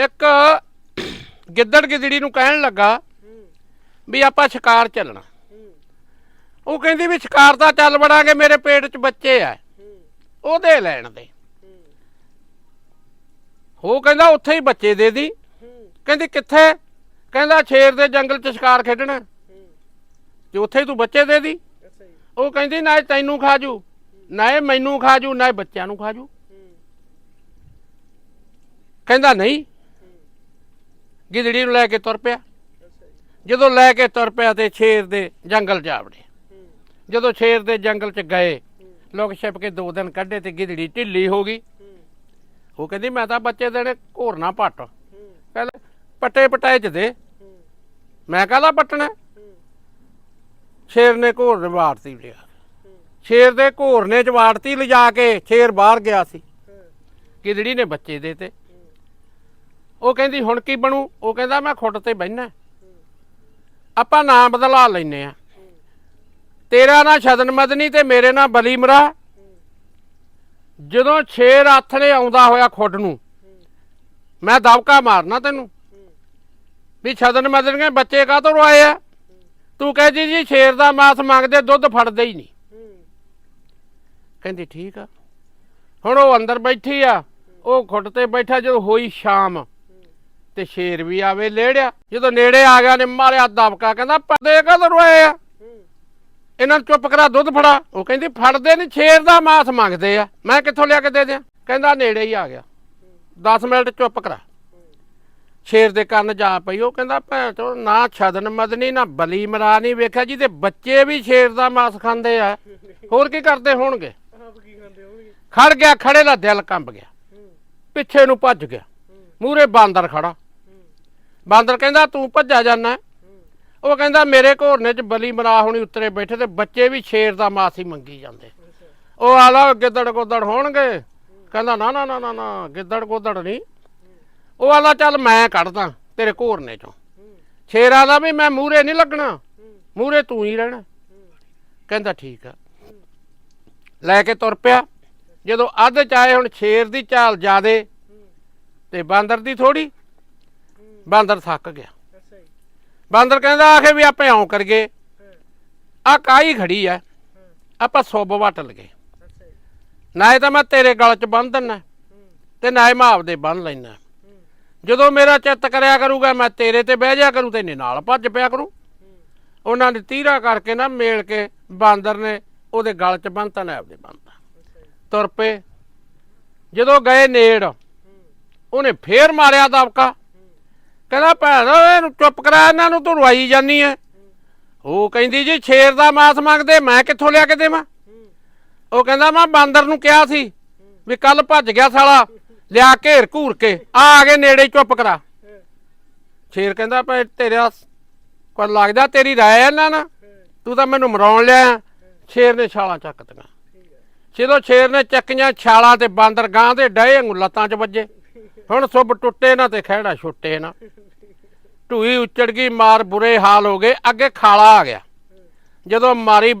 ਇੱਕ ਗਿੱਦੜ ਗਿੱਦੜੀ ਨੂੰ ਕਹਿਣ ਲੱਗਾ ਵੀ ਆਪਾਂ ਸ਼ਿਕਾਰ ਚੱਲਣਾ। ਉਹ ਕਹਿੰਦੀ ਵੀ ਸ਼ਿਕਾਰ ਤਾਂ ਚੱਲ ਵੜਾਂਗੇ, ਮੇਰੇ ਪੇਟ 'ਚ ਬੱਚੇ ਆ ਉਹਦੇ ਲੈਣ ਦੇ। ਉਹ ਕਹਿੰਦਾ ਉੱਥੇ ਹੀ ਬੱਚੇ ਦੇ ਦੀ। ਕਹਿੰਦੀ ਕਿੱਥੇ? ਕਹਿੰਦਾ ਸ਼ੇਰ ਦੇ ਜੰਗਲ 'ਚ ਸ਼ਿਕਾਰ ਖੇਡਣਾ। ਤੇ ਉੱਥੇ ਹੀ ਤੂੰ ਬੱਚੇ ਦੇ ਦੀ। ਉਹ ਕਹਿੰਦੀ ਨਾ ਇਹ ਤੈਨੂੰ ਖਾਜੂ, ਨਾ ਇਹ ਮੈਨੂੰ ਖਾਜੂ, ਨਾ ਇਹ ਬੱਚਿਆਂ ਨੂੰ ਖਾਜੂ। ਕਹਿੰਦਾ ਨਹੀਂ। ਗਿੱਦੜੀ ਨੂੰ ਲੈ ਕੇ ਤੁਰ ਪਿਆ। ਜਦੋਂ ਲੈ ਕੇ ਤੁਰ ਪਿਆ ਤੇ ਸ਼ੇਰ ਦੇ ਜੰਗਲ ਜਾ ਵੜੇ। ਜਦੋਂ ਸ਼ੇਰ ਦੇ ਜੰਗਲ 'ਚ ਗਏ, ਲੋਕ ਛਿਪ ਕੇ ਦੋ ਦਿਨ ਕੱਢੇ ਤੇ ਗਿੱਦੜੀ ਢਿੱਲੀ ਹੋ ਗਈ। ਉਹ ਕਹਿੰਦੀ, ਮੈਂ ਤਾਂ ਬੱਚੇ ਦੇਣੇ ਘੋਰਨਾ ਪੱਟ। ਕਹਿੰਦੇ, ਪੱਟੇ ਪਟਾਏ ਚ ਦੇ। ਮੈਂ ਕਹਦਾ ਪੱਟਣਾ? ਸ਼ੇਰ ਨੇ ਘੋਰ ਨੇ ਵਾੜਤੀ ਲਿਆ। ਸ਼ੇਰ ਦੇ ਘੋਰ ਨੇ ਚ ਵਾੜਤੀ ਲਿਜਾ ਕੇ ਸ਼ੇਰ ਬਾਹਰ ਗਿਆ ਸੀ। ਗਿੱਦੜੀ ਨੇ ਬੱਚੇ ਦੇ ਤੇ ਉਹ ਕਹਿੰਦੀ, ਹੁਣ ਕੀ ਬਣੂ? ਉਹ ਕਹਿੰਦਾ, ਮੈਂ ਖੁੱਟ ਤੇ ਬਹਿਣਾ ਆਪਾਂ ਨਾਮ ਬਦਲਾ ਲੈਨੇ ਆ। ਤੇਰਾ ਨਾਂ ਛਦਨ ਮਦਨੀ ਤੇ ਮੇਰੇ ਨਾਂ ਬਲੀ ਮਰਾ। ਜਦੋਂ ਸ਼ੇਰ ਆਥਣੇ ਆਉਂਦਾ ਹੋਇਆ ਖੁੱਡ ਨੂੰ, ਮੈਂ ਦਬਕਾ ਮਾਰਨਾ ਤੈਨੂੰ। ਵੀ ਛਦਨ ਮਦਨ ਮਦਨੀਆਂ ਬੱਚੇ ਕਾਹਤੋਂ ਰਵਾਏ ਆ? ਤੂੰ ਕਹਿੰਦੀ ਜੀ ਸ਼ੇਰ ਦਾ ਮਾਸ ਮੰਗਦੇ, ਦੁੱਧ ਫੜਦੇ ਹੀ ਨਹੀਂ। ਕਹਿੰਦੀ, ਠੀਕ ਆ। ਹੁਣ ਉਹ ਅੰਦਰ ਬੈਠੀ ਆ, ਉਹ ਖੁੱਡ ਤੇ ਬੈਠਾ, ਜਦੋਂ ਹੋਈ ਸ਼ਾਮ ਤੇ ਸ਼ੇਰ ਵੀ ਆਵੇ ਲੇੜਿਆ ਜਦੋਂ ਨੇੜੇ ਆ ਗਿਆ ਨੇ ਮਾਰਿਆ ਦਬਕਾ ਕਹਿੰਦਾ ਪਰਦੇ ਕਾਹਤੋਂ ਰਵਾਏ ਆ? ਇਹਨਾਂ ਨੂੰ ਚੁੱਪ ਕਰਾ ਦੁੱਧ ਫੜਾ। ਉਹ ਕਹਿੰਦੀ ਫੜਦੇ ਨਹੀਂ ਸ਼ੇਰ ਦਾ ਮਾਸ ਮੰਗਦੇ ਆ। ਮੈਂ ਕਿੱਥੋਂ ਲਿਆ ਕੇ ਦੇ ਦਿਆਂ? ਕਹਿੰਦਾ ਨੇੜੇ ਹੀ ਆ ਗਿਆ। 10 ਮਿੰਟ ਚੁੱਪ ਕਰਾ। ਸ਼ੇਰ ਦੇ ਕੰਨ ਜਾ ਪਈ। ਉਹ ਕਹਿੰਦਾ ਭੈਣ ਚੋ ਨਾ ਛਦਨ ਮਦਨੀ ਨਾ ਬਲੀ ਮਰਾ ਨਹੀਂ ਵੇਖਿਆ ਜੀ ਤੇ ਬੱਚੇ ਵੀ ਸ਼ੇਰ ਦਾ ਮਾਸ ਖਾਂਦੇ ਆ। ਹੋਰ ਕੀ ਕਰਦੇ ਹੋਣਗੇ? ਖੜ ਗਿਆ ਖੜੇ ਦਾ ਦਿਲ ਕੰਬ ਗਿਆ। ਪਿੱਛੇ ਨੂੰ ਭੱਜ ਗਿਆ। ਮੂਰੇ ਬਾਂਦਰ ਖੜਾ ਬਾਂਦਰ ਕਹਿੰਦਾ, ਤੂੰ ਭੱਜਾ ਜਾਣਾ ਉਹ ਕਹਿੰਦਾ, ਮੇਰੇ ਘੋਰਨੇ 'ਚ ਬਲੀ ਮਰਾ ਹੋਣੀ ਉੱਤਰੇ ਬੈਠੇ ਤੇ ਬੱਚੇ ਵੀ ਸ਼ੇਰ ਦਾ ਮਾਸ ਹੀ ਮੰਗੀ ਜਾਂਦੇ। ਉਹ ਆਲਾ ਗਿੱਦੜ ਗੋਦੜ ਹੋਣਗੇ। ਕਹਿੰਦਾ, ਨਾ ਨਾ ਨਾ ਨਾ ਗਿੱਦੜ ਗੋਦੜ ਨਹੀਂ। ਉਹ ਆਲਾ, ਚੱਲ ਮੈਂ ਕੱਢਦਾ ਤੇਰੇ ਘੋਰਨੇ 'ਚੋਂ। ਸ਼ੇਰਾਂ ਦਾ ਵੀ ਮੈਂ ਮੂਰੇ ਨਹੀਂ ਲੱਗਣਾ। ਮੂਰੇ ਤੂੰ ਹੀ ਰਹਿਣਾ। ਕਹਿੰਦਾ, ਠੀਕ ਆ। ਲੈ ਕੇ ਤੁਰ ਪਿਆ। ਜਦੋਂ ਅੱਧ ਚ ਆਏ ਹੁਣ ਸ਼ੇਰ ਦੀ ਚਾਲ ਜ਼ਿਆਦੇ ਤੇ ਬਾਂਦਰ ਦੀ ਥੋੜੀ ਬਾਂਦਰ ਥੱਕ ਗਿਆ। ਬਾਂਦਰ ਕਹਿੰਦਾ, ਆਖੇ ਵੀ ਆਪੇ ਆਉਂ ਕਰਗੇ ਆ ਕਾਈ ਖੜੀ ਆ ਆਪਾਂ ਸੁੱਬ ਵਟ ਲਗੇ। ਨਾ ਜੀ ਤਾਂ ਮੈਂ ਤੇਰੇ ਗਲ 'ਚ ਬੰਨ ਦਿੰਨਾ ਤੇ ਨਾ ਨਾਲੇ ਮੈਂ ਆਪਦੇ ਬੰਨ ਲੈਣਾ ਜਦੋਂ ਮੇਰਾ ਚਿੱਤ ਕਰਿਆ ਕਰੂਗਾ, ਮੈਂ ਤੇਰੇ ਤੇ ਬਹਿ ਜਾ ਕਰੂ ਤੇ ਨਾਲ ਭੱਜ ਪਿਆ ਕਰੂ। ਉਹਨਾਂ ਨੇ ਤੀਰਾ ਕਰਕੇ ਨਾ ਮੇਲ ਕੇ ਬਾਂਦਰ ਨੇ ਉਹਦੇ ਗਲ 'ਚ ਬੰਨਤਾ ਨਾ ਆਪਦੇ ਬੰਨਤਾ ਤੁਰ ਪਏ। ਜਦੋਂ ਗਏ ਨੇੜ, ਉਹਨੇ ਫੇਰ ਮਾਰਿਆ ਦਬਕਾ। ਕਹਿੰਦਾ ਭੈਣ ਇਹਨੂੰ ਚੁੱਪ ਕਰਾ, ਇਹਨਾਂ ਨੂੰ ਤੂੰ ਰਵਾਈ ਜਾਨੀ ਐ। ਉਹ ਕਹਿੰਦੀ ਜੀ, ਸ਼ੇਰ ਦਾ ਮਾਸ ਮੰਗਦੇ, ਮੈਂ ਕਿੱਥੋਂ ਲਿਆ ਕੇ ਦੇਵਾਂ? ਉਹ ਕਹਿੰਦਾ, ਮੈਂ ਬਾਂਦਰ ਨੂੰ ਕਿਹਾ ਸੀ ਵੀ ਕੱਲ ਭੱਜ ਗਿਆ ਸਾਲਾ, ਲਿਆ ਘੇਰ ਘੂਰ ਕੇ, ਆ ਆ ਗਏ ਨੇੜੇ ਚੁੱਪ ਕਰਾ। ਸ਼ੇਰ ਕਹਿੰਦਾ ਭੈ ਤੇਰਾ ਕੋਈ ਲੱਗਦਾ ਤੇਰੀ ਰਾਏ ਐ ਨਾ ਨਾ, ਤੂੰ ਤਾਂ ਮੈਨੂੰ ਮਰਾਉਣ ਲਿਆ ਸ਼ੇਰ ਨੇ ਛਾਲਾਂ ਚੱਕ ਚੱਕਤੀਆਂ ਜਦੋਂ ਸ਼ੇਰ ਨੇ ਚੱਕੀਆਂ, ਛਾਲਾਂ ਤੇ ਬਾਂਦਰ ਗਾਂ ਦੇ ਡਏ ਲੱਤਾਂ 'ਚ ਵੱਜੇ। ਹੁਣ ਸੁੱਬ ਟੁੱਟੇ ਨਾ ਤੇ ਖਹਿੜਾ ਛੁੱਟੇ ਨਾ। ਢੂਈ ਉੱਚੜ ਗਈ, ਮਾਰ ਬੁਰੇ ਹਾਲ ਹੋ ਗਏ, ਅੱਗੇ ਖਾਲਾ ਆ ਗਿਆ। ਜਦੋਂ ਮਾਰੀ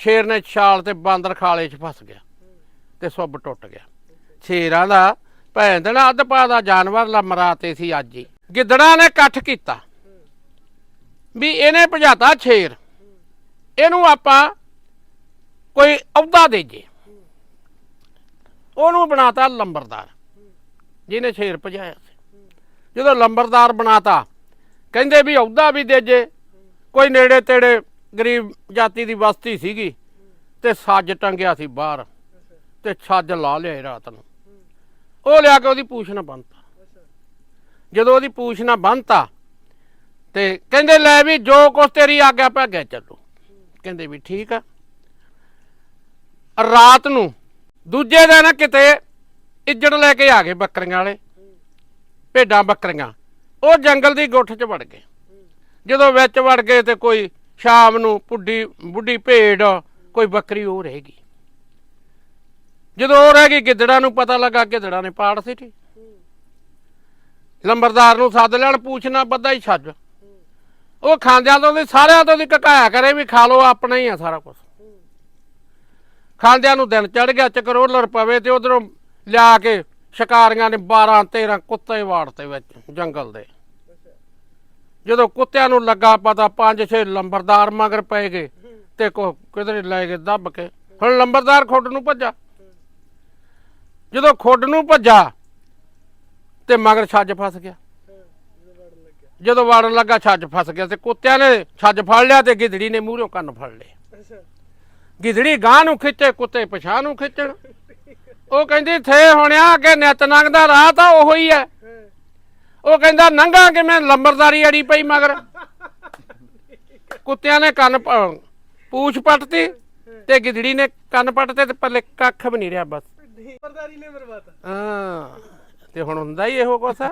ਸ਼ੇਰ ਨੇ ਛਾਲ ਤੇ ਬਾਂਦਰ ਖਾਲੇ 'ਚ ਫਸ ਗਿਆ ਤੇ ਸੁੱਬ ਟੁੱਟ ਗਿਆ। ਸ਼ੇਰਾਂ ਦਾ ਭੈਣ ਦੇ ਨਾ ਅੱਧ ਪਾ ਦਾ ਜਾਨਵਰ ਲਾ ਮਰਾਤੇ ਸੀ ਅੱਜ ਹੀ। ਗਿੱਦੜਾਂ ਨੇ ਇਕੱਠ ਕੀਤਾ ਵੀ ਇਹਨੇ ਭਜਾਤਾ ਸ਼ੇਰ ਇਹਨੂੰ ਆਪਾਂ ਕੋਈ ਅਹੁਦਾ ਦੇ ਜੇ ਉਹਨੂੰ ਬਣਾਤਾ ਲੰਬਰਦਾਰ। ਜਿਹਨੇ ਸ਼ੇਰ ਭਜਾਇਆ ਸੀ। ਜਦੋਂ ਲੰਬਰਦਾਰ ਬਣਾਤਾ, ਕਹਿੰਦੇ ਵੀ ਅਹੁਦਾ ਵੀ ਦੇ ਜੇ। ਕੋਈ ਨੇੜੇ ਤੇੜੇ ਗਰੀਬ ਜਾਤੀ ਦੀ ਬਸਤੀ ਸੀਗੀ ਤੇ ਸੱਜ ਟੰਗਿਆ ਸੀ ਬਾਹਰ ਤੇ ਛੱਜ ਲਾ ਲਿਆ ਰਾਤ ਨੂੰ। ਉਹ ਲਿਆ ਕੇ ਉਹਦੀ ਪੂਛ ਨਾ ਬੰਨਤਾ। ਜਦੋਂ ਉਹਦੀ ਪੂਛ ਨਾ ਬੰਨਤਾ ਤੇ ਕਹਿੰਦੇ, ਲੈ ਵੀ ਜੋ ਕੁਛ ਤੇਰੀ ਆਗਿਆ ਭਾਗਿਆ ਚੱਲੋ। ਕਹਿੰਦੇ ਵੀ ਠੀਕ ਆ। ਰਾਤ ਨੂੰ ਦੂਜੇ ਦਿਨ ਕਿਤੇ ਇੱਜੜ ਲੈ ਕੇ ਆ ਗਏ ਬੱਕਰੀਆਂ ਵਾਲੇ। ਭੇਡਾਂ ਬੱਕਰੀਆਂ। ਉਹ ਜੰਗਲ ਦੀ ਗੁੱਠ 'ਚ ਵੜ ਗਏ। ਜਦੋਂ ਵਿੱਚ ਵੜ ਗਏ ਤੇ ਕੋਈ ਸ਼ਾਮ ਨੂੰ ਪੁੱਡੀ ਬੁੱਢੀ ਭੇਡ, ਕੋਈ ਬੱਕਰੀ ਉਹ ਰਹਿ ਗਈ। ਜਦੋਂ ਉਹ ਰਹਿ ਗਈ, ਗਿੱਦੜਾਂ ਨੂੰ ਪਤਾ ਲੱਗਾ ਗਿੱਦੜਾਂ ਨੇ ਪਾੜ ਸਿੱਟੀ। ਲੰਬਰਦਾਰ ਨੂੰ ਸੱਦ ਲੈਣ, ਪੁੱਛਣਾ ਬੱਦਾ ਹੀ ਛੱਜ ਉਹ ਖਾਂਦਿਆਂ ਤੋਂ ਦੀ ਸਾਰਿਆਂ ਤੋਂ ਦੀ ਕਕਾਇਆ ਕਰੇ ਵੀ ਖਾ ਲਓ, ਆਪਣਾ ਹੀ ਆ ਸਾਰਾ ਕੁਝ ਖਾਂਦਿਆਂ ਨੂੰ ਦਿਨ ਚੜ ਗਿਆ ਚਕਰੋਲਰ ਪਵੇ ਤੇ ਉਧਰੋਂ ਲਿਆ ਕੇ ਸ਼ਿਕਾਰੀਆਂ ਨੇ 12 13 ਕੁੱਤੇ ਵਾੜਤੇ ਵਿੱਚ ਜੰਗਲ ਦੇ। ਜਦੋਂ ਕੁੱਤਿਆਂ ਨੂੰ ਲੱਗਾ ਪਤਾ ਪੰਜ ਛੇ ਲੰਬਰਦਾਰ ਮਗਰ ਪੈ ਗਏ ਤੇ ਕੋ ਕਿਧਰੇ ਲੈ ਗਏ ਦੱਬ ਕੇ। ਹੁਣ ਲੰਬਰਦਾਰ ਖੁੱਡ ਨੂੰ ਭੱਜਾ। ਜਦੋਂ ਖੁੱਡ ਨੂੰ ਭੱਜਾ ਤੇ ਮਗਰ ਛੱਜ ਫਸ ਗਿਆ। ਜਦੋਂ ਵਾੜਨ ਲੱਗਾ ਛੱਜ ਫਸ ਗਿਆ ਤੇ ਕੁੱਤਿਆਂ ਨੇ ਛੱਜ ਫੜ ਲਿਆ ਤੇ ਗਿੱਦੜੀ ਨੇ ਮੂਹਰੋਂ ਕੰਨ ਫੜ ਲਏ। ਗਿੱਦੜੀ ਗਾਂ ਨੂੰ ਖਿੱਚੇ ਕੁੱਤੇ ਪਛਾਂ ਨੂੰ ਖਿੱਚਣ। ਉਹ ਕਹਿੰਦੀ ਥੇ ਹੋਣਿਆ ਕਿ ਨਿਤ ਨੰਗ ਦਾ ਰਾਹ ਤਾਂ ਉਹੋ ਹੀ। ਹੈ ਉਹ ਕਹਿੰਦਾ ਨੰਗਾ ਕਿਵੇਂ? ਲੰਬਰਦਾਰੀ ਅੜੀ ਪਈ ਮਗਰ। ਕੁੱਤਿਆਂ ਨੇ ਕੰਨ ਪੂਛ ਪੱਟਤੀ ਤੇ ਗਿੱਦੜੀ ਨੇ ਕੰਨ ਪੱਟਤੇ ਤੇ ਪੱਲੇ ਕੱਖ ਵੀ ਨਹੀਂ ਰਿਹਾ ਬਸ। ਪਰਦਾਰੀ ਨੇ ਮਰਵਾਤਾ। ਹਾਂ ਤੇ ਹੁਣ ਹੁੰਦਾ ਹੀ ਇਹੋ ਕੁਛ ਆ